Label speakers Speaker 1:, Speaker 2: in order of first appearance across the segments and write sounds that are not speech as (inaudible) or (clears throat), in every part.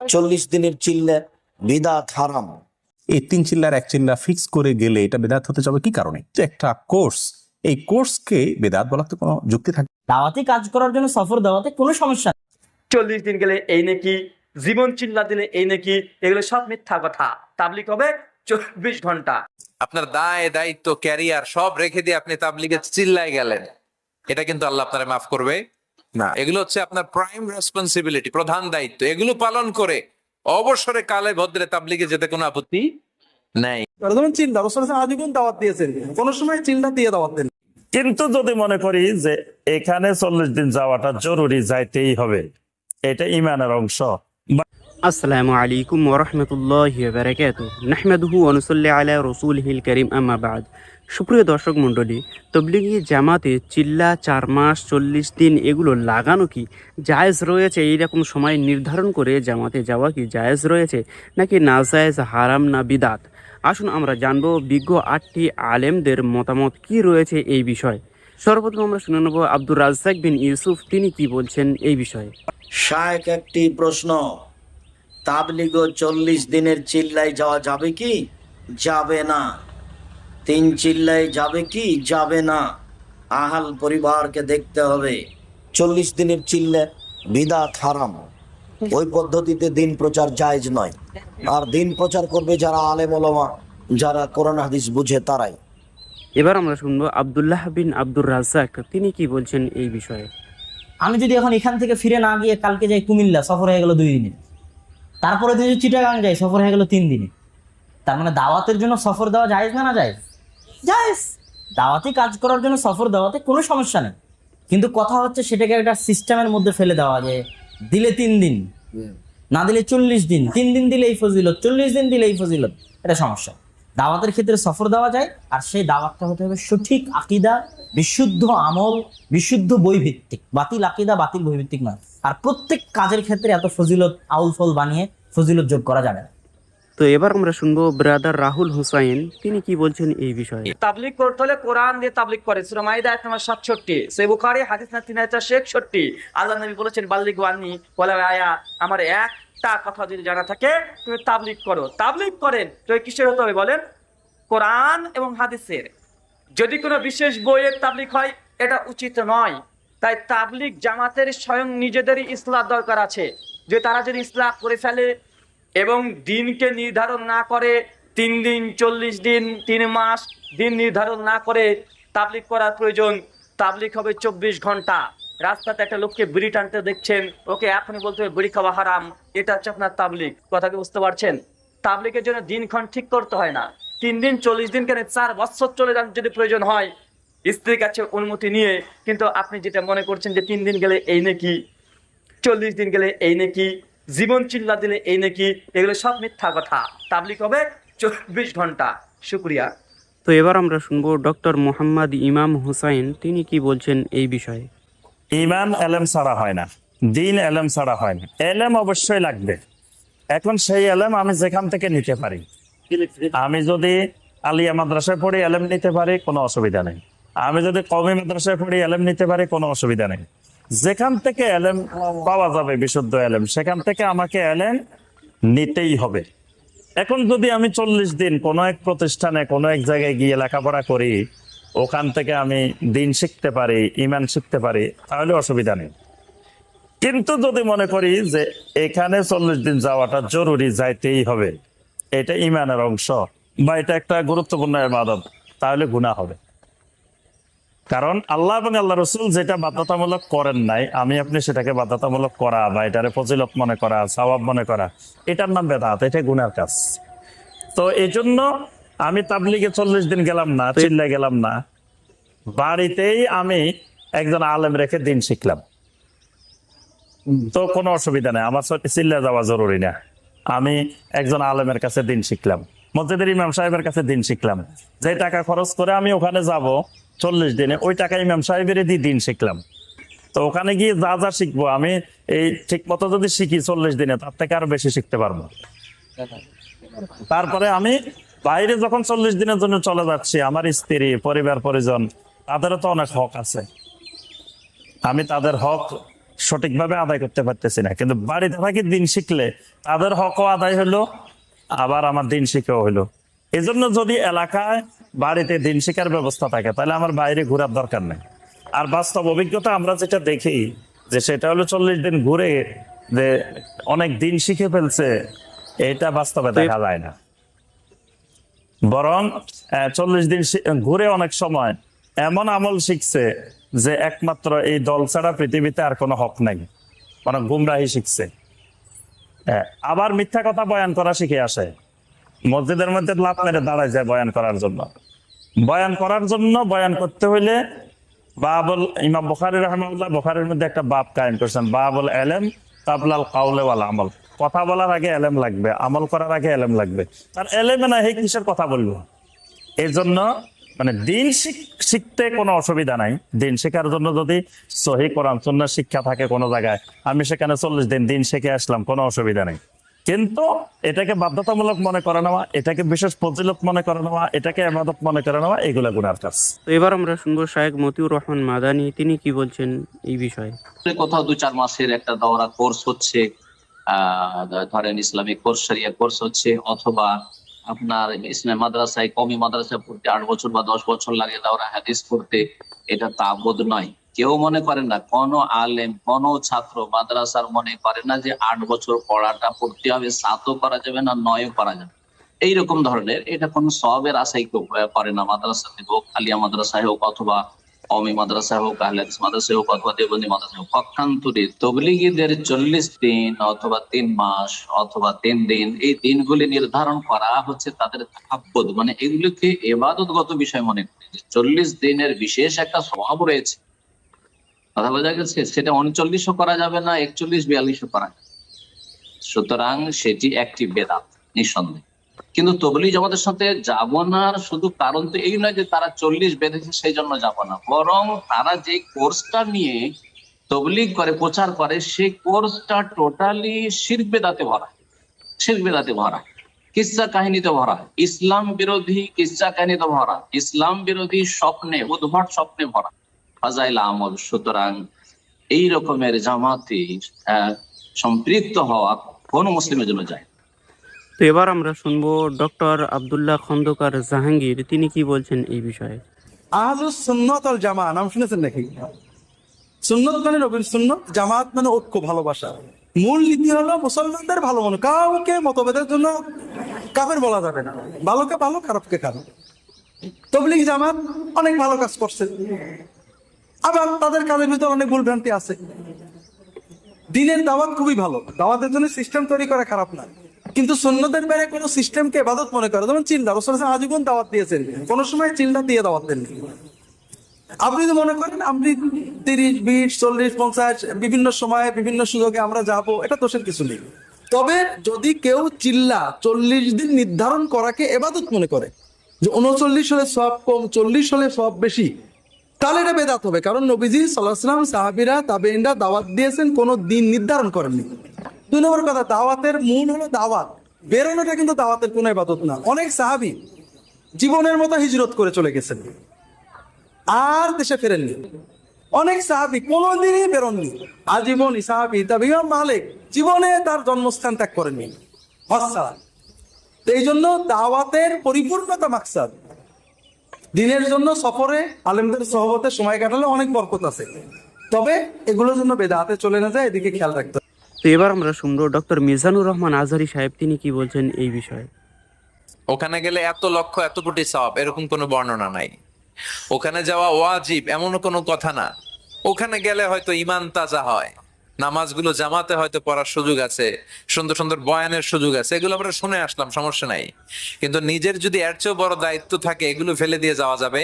Speaker 1: চল্লিশ দিনের চিল্লে বিদাত হারাম।
Speaker 2: এই তিন চিল্লার এক চিল্লা ফিক্স করে গেলে এটা বেদাত হতে যাবে কি কারণে? একটা কোর্স এই কোর্সকে বেদাত বলার তো কোনো যুক্তি থাকে
Speaker 3: দাওয়াতি কাজ করার জন্য সফর দেওয়াতে কোনো সমস্যা
Speaker 4: চল্লিশ দিন গেলে এই নাকি জীবন চিল্লা দিলে এই নাকি এগুলো সব মিথ্যা কথা। তাবলিক হবে চব্বিশ ঘণ্টা।
Speaker 5: আপনার দায় দায়িত্ব ক্যারিয়ার সব রেখে দিয়ে আপনি তাবলিগে চিল্লায় গেলেন। এটা কিন্তু আল্লাহ আপনারা মাফ করবে। না। এগুলো হচ্ছে আপনার প্রাইম রেসপন্সিবিলিটি প্রধান দায়িত্ব। এগুলো পালন করে অবসরে কালে ভদ্রে তাবলিগে যেতে কোনো আপত্তি নাই।
Speaker 6: চিন্তা আজীবন দাওয়াত দিয়েছেন? কোনো সময় চিন্তা দিয়ে দাওয়াত দেন
Speaker 7: কিন্তু যদি মনে করি যে এখানে চল্লিশ দিন যাওয়াটা জরুরি যাইতেই হবে। এটা ইমানের অংশ।
Speaker 8: আসসালামু আলাইকুম ওরহমতুল্লাহ বারাকাতু নাহমাদুহু অনুসল্লি আলা রসুলহিল করিম আম্মা বাদ। সুপ্রিয় দর্শক মণ্ডলী, তবলিগি জামাতে চিল্লা, চার মাস, চল্লিশ দিন এগুলো লাগানো কি? জায়েজ রয়েছে এইরকম সময় নির্ধারণ করে জামাতে যাওয়া কি জায়েজ রয়েছে? নাকি না জায়েজ, হারাম, না বিদাত? আসুন আমরা জানব বিজ্ঞ আটটি আলেমদের মতামত কি রয়েছে এই বিষয়ে। সর্বপ্রথম আমরা শুনে নেব আব্দুর রাজ্জাক বিন ইউসুফ, তিনি কি বলছেন এই বিষয়ে।
Speaker 1: শায়েক একটি প্রশ্ন। তাবলিগ চল্লিশ দিনের চিল্লায় যাওয়া যাবে কি? যাবে না। তিন চিল্লায় যাবে কি? যাবে না। আহাল পরিবারকে দেখতে হবে। চল্লিশ দিনের চিল্লে বিদাত হারাম। ওই পদ্ধতিতে দিন প্রচার জায়েজ নয়। আর দিন প্রচার করবে যারা আলেম ওলামা যারা কোরআন হাদিস বুঝে তারাই।
Speaker 8: এবার আমরা শুনব আবদুল্লাহ বিন আব্দুর রাজ্জাক। তিনি কি বলছেন এই বিষয়ে?
Speaker 3: আমি যদি এখন এখান থেকে ফিরে না গিয়ে কালকে যাই কুমিল্লা সফর হয়ে গেল দুই দিনে তারপরে তুই যদি চিটাগাং যাই সফর হয়ে গেল তিন দিনে। তার মানে দাওয়াতের জন্য সফর দেওয়া যায় না না যায় জায়েজ। দাওয়াতি কাজ করার জন্য সফর দেওয়াতে কোনো সমস্যা নেই। কিন্তু কথা হচ্ছে সেটাকে একটা সিস্টেমের মধ্যে ফেলে দেওয়া যে দিলে তিন দিন না দিলে চল্লিশ দিন তিন দিন দিলে এই ফজিলত চল্লিশ দিন দিলে এই ফজিলত এটা সমস্যা। দাওয়াতের ক্ষেত্রে সফর দেওয়া যায় আর সেই দাওয়াতটা হতে হবে সঠিক আকিদা বিশুদ্ধ আমল বিশুদ্ধ বইভিত্তিক। বাতিল আকিদা বাতিল বইভিত্তিক নয়। আর প্রত্যেক কাজের ক্ষেত্রে এত ফজিলত আউল ফল বানিয়ে ফজিলত যোগ করা যাবে না।
Speaker 8: তো এবার আমরা শুনব ব্রাদার রাহুল হুসাইন তিনি কি বলছেন এই বিষয়ে?
Speaker 4: তাবলিক করতে হলে কোরআন দিয়ে তাবলিক করে। সুরা মাইদা এক নম্বর সাতষট্টি। সে বুখারি হাদিস না তিন হাজার একষট্টি। আল্লাহ নবী বলেছেন বাল্লিক ওয়ানি বলে আয়া। আমার একটা কথা যদি জানা থাকে, তুমি তাবলিক করো। তাবলিক করেন তুমি কিসের হতে হবে বলেন? কোরআন এবং হাদিসের। যদি কোনো বিশেষ বইয়ের তাবলিক হয়, এটা উচিত নয়। তাই তাবলিক জামাতের স্বয়ং নিজেদেরই ইসলাহ দরকার আছে। যে তারা যদি ইসলাম করে ফেলে এবং দিনকে নির্ধারণ না করে, তিন দিন, চল্লিশ দিন, তিন মাস দিন নির্ধারণ না করে তাবলিক করার প্রয়োজন তাবলিক হবে চব্বিশ ঘণ্টা। রাস্তাতে একটা লোককে বিড়ি টানতে দেখছেন। ওকে এখনই বলতে হবে, বিড়ি খাওয়া হারাম। এটা হচ্ছে আপনার তাবলিক কথা কি বুঝতে পারছেন? তাবলিকের জন্য দিনক্ষণ ঠিক করতে হয় না। তিন দিন, চল্লিশ দিন কেন চার বছর চলে যান যদি প্রয়োজন হয়। স্ত্রীর কাছে অনুমতি নিয়ে, কিন্তু আপনি যেটা মনে করছেন যে তিন দিন গেলে এই নাকি, চল্লিশ দিন গেলে এই নাকি, জীবন চিল্লা দিলে এই নাকি, এগুলো সব মিথ্যা কথা। তাবলিক হবে চব্বিশ ঘণ্টা। শুক্রিয়া।
Speaker 8: তো এবার আমরা শুনব ডক্টর মোহাম্মদ ইমাম হুসাইন, তিনি কি বলছেন এই বিষয়ে?
Speaker 7: ইমান এলেম ছাড়া হয় না, দিন এলেম ছাড়া হয় না। এলেম অবশ্যই লাগবে। এখন সেই এলেম আমি যেখান থেকে নিতে পারি। আমি যদি আলিয়া মাদ্রাসায় পড়ি এলেম নিতে পারি, কোনো অসুবিধা নেই। আমি যদি কমি মাদ্রাসায় পড়ি এলেম নিতে পারি, কোনো অসুবিধা নেই। যেখান থেকে এলেম পাওয়া যাবে, বিশুদ্ধ এলেম, সেখান থেকে আমাকে এলেম নিতেই হবে। এখন যদি আমি চল্লিশ দিন কোনো এক প্রতিষ্ঠানে, কোনো এক জায়গায় গিয়ে লেখাপড়া করি ওখান থেকে আমি দিন শিখতে পারি ইমান শিখতে পারি, তাহলে অসুবিধা নেই। কিন্তু যদি মনে করি যে এখানে চল্লিশ দিন যাওয়াটা জরুরি, যাইতেই হবে, এটা ইমানের অংশ বা এটা একটা গুরুত্বপূর্ণ ইবাদত, তাহলে গুণা হবে। কারণ আল্লাহ এবং আল্লাহ রসুল যেটা বাধ্যতামূলক করেন নাই, আমি আপনি সেটাকে বাধ্যতামূলক করা বা এটারে ফজিলত মনে করা, সওয়াব মনে করা, এটার নাম বেদাত, এটা গুনার কাজ। তো এই জন্য আমি তাবলিগে চল্লিশ দিন গেলাম না, চিল্লায় গেলাম না বাড়িতেই আমি একজন আলেম রেখে দিন শিখলাম। তো কোনো অসুবিধা নেই, আমার চিল্লা যাওয়া জরুরি না। আমি একজন আলেমের কাছে দিন শিখলাম, মসজিদের ইমাম সাহেবের কাছে দিন শিখলাম। যে টাকা খরচ করে আমি ওখানে যাব চল্লিশ দিনে, ওই টাকা ইমাম সাহেবের দিয়ে দিন শিখলাম। তো ওখানে গিয়ে যা যা শিখব, আমি এই ঠিক মতো যদি শিখি চল্লিশ দিনে, তার থেকে আরও বেশি শিখতে পারব। তারপরে আমি বাইরে যখন চল্লিশ দিনের জন্য চলে যাচ্ছি, আমার স্ত্রী, পরিবার, পরিজন তাদেরও তো অনেক হক আছে। আমি তাদের হক সঠিকভাবে আদায় করতে পারতেছি না। কিন্তু বাড়িতে থাকি দিন শিখলে তাদের হকও আদায় হলো আবার আমার দিন শিখেও হলো এই জন্য যদি এলাকায় বাড়িতে দিন শিখার ব্যবস্থা থাকে তাহলে আমার বাইরে ঘোরার দরকার নেই। আর বাস্তব অভিজ্ঞতা আমরা যেটা দেখি যে সেটা হলো চল্লিশ দিন ঘুরে যে অনেক দিন শিখে ফেলছে এটা বাস্তবে দেখা যায় না। বরং চল্লিশ দিন ঘুরে অনেক সময় এমন আমল শিখছে যে একমাত্র এই দল ছাড়া পৃথিবীতে আর কোনো হক নাই মানে গুমরাহি শিখছে। হ্যাঁ, আবার মিথ্যা কথা বয়ান করা শিখে আসে। মসজিদের মধ্যে লাভ মেরে দাঁড়ায় যায় বয়ান করার জন্য। বয়ান করার জন্য বয়ান করতে হইলে বাবুল ইমাম বুখারি রহমাউল্লাহ বুখারির মধ্যে একটা বাপ কায়েম করছেন বাবুল এলেম তাবলাল কাউলে ওয়াল আমল। কথা বলার আগে এলেম লাগবে আমল করার আগে এলেম লাগবে। তার এলেমে না হে কিসের কথা বলব? এই জন্য মানে দিন শিখ- শিখতে কোনো অসুবিধা নাই। দিন শেখার জন্য যদি সহি কোরআন সুন্নাহ শিক্ষা থাকে কোনো জায়গায় আমি সেখানে চল্লিশ দিন দিন শিখে আসলাম কোনো অসুবিধা নেই। কিন্তু এটাকে বাধ্যতামূলক মনে করে নেওয়া এটাকে বিশেষ ফজিলত মনে করে নেওয়া এটাকে আবাদত মনে করে নেওয়া এগুলা গুনার কাজ।
Speaker 8: তো এবার আমরা শুনব শায়েক মতিউর রহমান মাদানি তিনি কি বলছেন এই বিষয়ে?
Speaker 9: কোথাও দু চার মাসের একটা দৌড়া কোর্স হচ্ছে আহ ধরেন ইসলামিক কোর্স সারিয়া কোর্স হচ্ছে অথবা আপনার ইসলাম মাদ্রাসায় কমি মাদ্রাসায় পড়তে আট বছর বা দশ বছর লাগে দাওরা হাদিস পড়তে। এটা তাবদ নয়। কেউ মনে করেন না, কোন আলেম, কোন ছাত্র মাদ্রাসার মনে করে না যে আট বছর পড়াটা পড়তে হবে, সাতও করা যাবে না, নয়ও করা যাবে। এইরকম ধরনের, এটা কোন সবের আশাই করে না মাদ্রাসাতে হোক আলিয়া মাদ্রাসায় হোক অথবা কমি মাদ্রাসা হোক আহলেদ মাদ্রাসা হোক, অথবা দেবন্দী মাদ্রাসা হোক পক্ষান্তরে তবলিগীদের চল্লিশ দিন অথবা তিন মাস অথবা তিন দিন এই দিনগুলি নির্ধারণ করা হচ্ছে তাদের তাহাব্বুদ। মানে এগুলিকে এবাদতগত বিষয় মনে করে যে চল্লিশ দিনের বিশেষ একটা স্বভাব রয়েছে। কথা বোঝা গেছে? সেটা উনচল্লিশও করা যাবে না, একচল্লিশ, বিয়াল্লিশও করা যাবে। সুতরাং সেটি একটি বেদাত, নিঃসন্দেহে। কিন্তু তবলি জামাতের সাথে যাব না শুধু কারণ তো এই নয় যে তারা চল্লিশ বেঁধেছে, সেই জন্য যাব না বরং তারা যে কোর্সটা নিয়ে তবলিগ করে, প্রচার করে সেই কোর্সটা টোটালি শির্ক বেদাতে ভরা। শির্ক বেদাতে ভরা। কিসা কাহিনীতে ভরা। ইসলাম বিরোধী কিসা কাহিনীতে ভরা। ইসলাম বিরোধী স্বপ্নে, উদ্ভট স্বপ্নে ভরা। ফাজাইল আমল, সুতরাং এই রকমের জামাতে সম্পৃক্ত হওয়া কোন মুসলিমের জন্য যায়।
Speaker 8: তো এবার আমরা শুনব ডক্টর আব্দুল্লাহ খন্দকার জাহাঙ্গীর। তিনি কি বলছেন এই বিষয়ে?
Speaker 6: আহলুস সুন্নত আল জামা নাম শুনেছেন নাকি? সুন্নত মানে নবীর সুন্নত, জামাত মানে ঐক্য, ভালোবাসা। মূল নীতি হলো মুসলমানদের ভালো মনে। কাউকে মতভেদের জন্য কাফের বলা যাবে না। ভালোকে ভালো, খারাপকে খারাপ। তবলিগ জামাত অনেক ভালো কাজ করছে। আবার তাদের কাজের ভিতরে অনেক ভুল ভ্রান্তি আছে। দিনের দাওয়াত খুবই ভালো। দাওয়াতের জন্য সিস্টেম তৈরি করা খারাপ না। কিন্তু সন্ন্যদের বেড়ে কোনো সিস্টেমকে এবাদত মনে করে। যেমন চিন্তা রসুল আজীবন দাওয়াত দিয়েছেন। কোনো সময় চিন্তা দিয়ে দাওয়াত দেননি আপনি যদি মনে করেন, আপনি তিরিশ, বিশ, চল্লিশ, পঞ্চাশ, বিভিন্ন সময়ে বিভিন্ন সুযোগে আমরা যাব, এটা দোষের কিছু নেই। তবে যদি কেউ চিল্লা চল্লিশ দিন নির্ধারণ করাকে এবাদত মনে করে, যে উনচল্লিশ হলে সব কম, চল্লিশ হলে সব বেশি, তাহলে এটা বেদাত হবে। কারণ নবীজি সাল্লাহাম সাহাবিরা তাবেইনরা দাওয়াত দিয়েছেন, কোনো দিন নির্ধারণ করেননি। দুই নম্বর কথা, দাওয়াতের মূল হলো দাওয়াত। বেরোনোটা কিন্তু দাওয়াতের কোনো ইবাদত না। অনেক সাহাবি জীবনের মতো হিজরত করে চলে গেছেন। আর দেশে ফেরেননি। অনেক সাহাবি কোনোদিনই বেরোননি। আজীবনই সাহাবি তাবিয়া মালিক জীবনে তার জন্মস্থান ত্যাগ করেননি। তো এই জন্য দাওয়াতের পরিপূর্ণতা মাকসাদ। দিনের জন্য সফরে আলেমদের সহবতে সময় কাটালে অনেক বরকত আছে। তবে এগুলোর জন্য বেদাতে চলে না যায়, এদিকে খেয়াল রাখতে।
Speaker 8: তো এবার আমরা শুনব ডক্টর মিজানুর রহমান আজহারি সাহেব, তিনি কি বলছেন এই বিষয়ে?
Speaker 5: ওখানে গেলে এত লক্ষ, এত কোটি সব এরকম কোনো বর্ণনা নাই। ওখানে যাওয়া ওয়াজিব, এমন কোনো কথা না। ওখানে গেলে হয়তো ইমান তাজা হয়। নামাজগুলো জামাতে হয়তো পড়ার সুযোগ আছে, সুন্দর সুন্দর বয়ানের সুযোগ আছে, এগুলো আমরা শুনে আসলাম, সমস্যা নাই। কিন্তু নিজের যদি এর চেয়েও বড় দায়িত্ব থাকে, এগুলো ফেলে দিয়ে যাওয়া যাবে।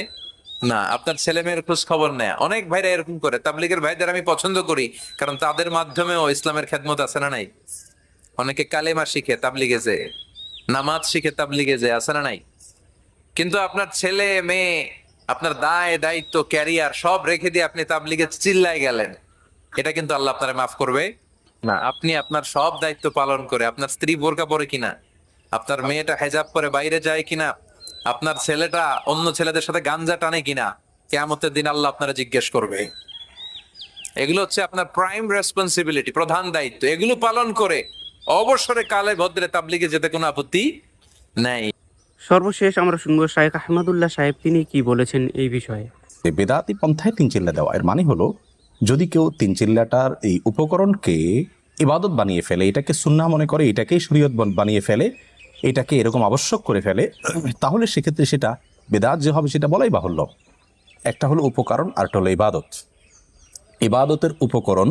Speaker 5: না আপনার ছেলে মেয়ের খোঁজ খবর নেয়। অনেক ভাইরা এরকম করে। তাবলিগের ভাইদের আমি পছন্দ করি কারণ তাদের মাধ্যমেও ইসলামের খেদমত আছে না নাই? অনেকে কালেমা শিখে তাবলিগে যে নামাজ শিখে তাবলিগে যে আছে না নাই? কিন্তু আপনার ছেলে মেয়ে আপনার দায় দায়িত্ব ক্যারিয়ার সব রেখে দিয়ে আপনি তাবলিগে চিল্লায় গেলেন। এটা কিন্তু আল্লাহ আপনারে মাফ করবে। না। আপনি আপনার সব দায়িত্ব পালন করে আপনার স্ত্রী বোরকা পরে কিনা আপনার মেয়েটা হেজাব পরে বাইরে যায় কিনা আপনার ছেলেটা অন্য ছেলেদের সাথে গাঞ্জা টানে কিনা কেয়ামতের দিন আল্লাহ আপনারা জিজ্ঞেস করবে। এগুলো হচ্ছে আপনার প্রাইম রেসপন্সিবিলিটি প্রধান দায়িত্ব। এগুলো পালন করে অবসরে কালে ভদ্রে তাবলিগে যেতে কোনো আপত্তি নেই।
Speaker 8: সর্বশেষ আমরা শুনব শাহেখ আহমদুল্লাহ সাহেব তিনি কি বলেছেন এই বিষয়ে?
Speaker 2: বেদাতি পন্থায় তিন চিল্লা দেওয়া এর মানে হলো যদি কেউ তিন চিল্লাটার এই উপকরণকে ইবাদত বানিয়ে ফেলে এটাকে সুন্না মনে করে এটাকেই শরীয়ত বানিয়ে ফেলে এটাকে এরকম আবশ্যক করে ফেলে, তাহলে সেক্ষেত্রে সেটা বেদাত যে হবে সেটা বলাই বাহুল্য। একটা হলো উপকরণ আর একটা হলো ইবাদত। ইবাদতের উপকরণ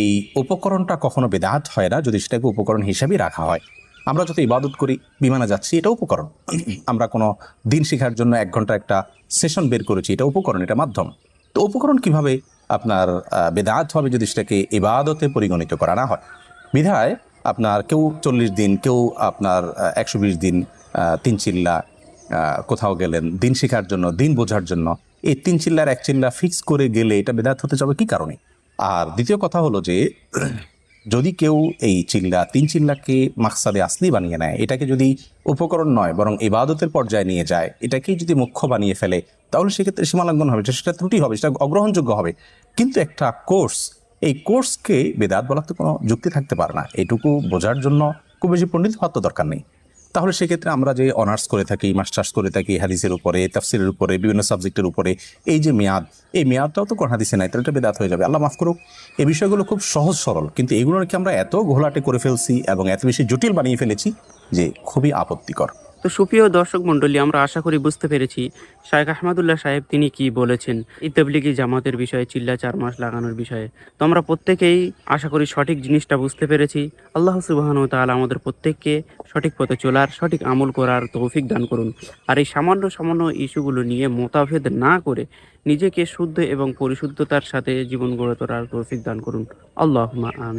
Speaker 2: এই উপকরণটা কখনো বেদাত হয় না, যদি সেটাকে উপকরণ হিসাবেই রাখা হয়। আমরা যত ইবাদত করি, বিমানে যাচ্ছি, এটা উপকরণ। আমরা কোনো দিন শেখার জন্য এক ঘণ্টা একটা সেশন বের করেছি, এটা উপকরণ, এটা মাধ্যম। তো উপকরণ কীভাবে আপনার বেদাত হবে যদি সেটাকে ইবাদতে পরিগণিত করা না হয়? বিধায় আপনার কেউ চল্লিশ দিন, কেউ আপনার একশো বিশ দিন তিন চিল্লা কোথাও গেলেন, দিন শেখার জন্য, দিন বোঝার জন্য। এই তিন চিল্লার এক চিল্লা ফিক্স করে গেলে এটা বেদাত হতে যাবে কি কারণে? আর দ্বিতীয় কথা হলো যে, (clears throat) যদি কেউ এই চিল্লা, তিন চিল্লাকে মাকসাদে আসলি বানিয়ে নেয়, এটাকে যদি উপকরণ নয়, বরং ইবাদতের পর্যায়ে নিয়ে যায়, এটাকেই যদি মুখ্য বানিয়ে ফেলে, তাহলে সেক্ষেত্রে সীমালঙ্ঘন হবে, সেটা ত্রুটি হবে, সেটা অগ্রহণযোগ্য হবে। কিন্তু একটা কোর্স এই কোর্সকে বেদাত বলার তো কোনো যুক্তি থাকতে পারে না। এটুকু বোঝার জন্য খুব বেশি পণ্ডিত হওয়ার তো দরকার নেই। তাহলে সেক্ষেত্রে আমরা যে অনার্স করে থাকি, মাস্টার্স করে থাকি, হাদিসের উপরে, তাফসিরের উপরে, বিভিন্ন সাবজেক্টের উপরে, এই যে মেয়াদ, এই মেয়াদটাও তো কোন হাদিসে নাই, তাহলে এটা বেদাত হয়ে যাবে। আল্লাহ মাফ করুক, এই বিষয়গুলো খুব সহজ সরল, কিন্তু এগুলোকে আমরা এত ঘোলাটে করে ফেলছি এবং এত বেশি জটিল বানিয়ে ফেলেছি যে খুবই আপত্তিকর।
Speaker 8: তো সুপ্রিয় দর্শক মণ্ডলী, আমরা আশা করি বুঝতে পেরেছি শাহেখ আহমদুল্লাহ সাহেব তিনি কি বলেছেন এই জামাতের বিষয়ে, চিল্লা চার মাস লাগানোর বিষয়ে। তো আমরা প্রত্যেকেই আশা করি সঠিক জিনিসটা বুঝতে পেরেছি। আল্লাহ সুবাহন তাআলা আমাদের প্রত্যেককে সঠিক পথে চলার, সঠিক আমল করার তৌফিক দান করুন। আর এই সামান্য সামান্য ইস্যুগুলো নিয়ে মতাভেদ না করে নিজেকে শুদ্ধ এবং পরিশুদ্ধতার সাথে জীবন গড়ে তোলার তৌফিক দান করুন। আল্লাহ আমি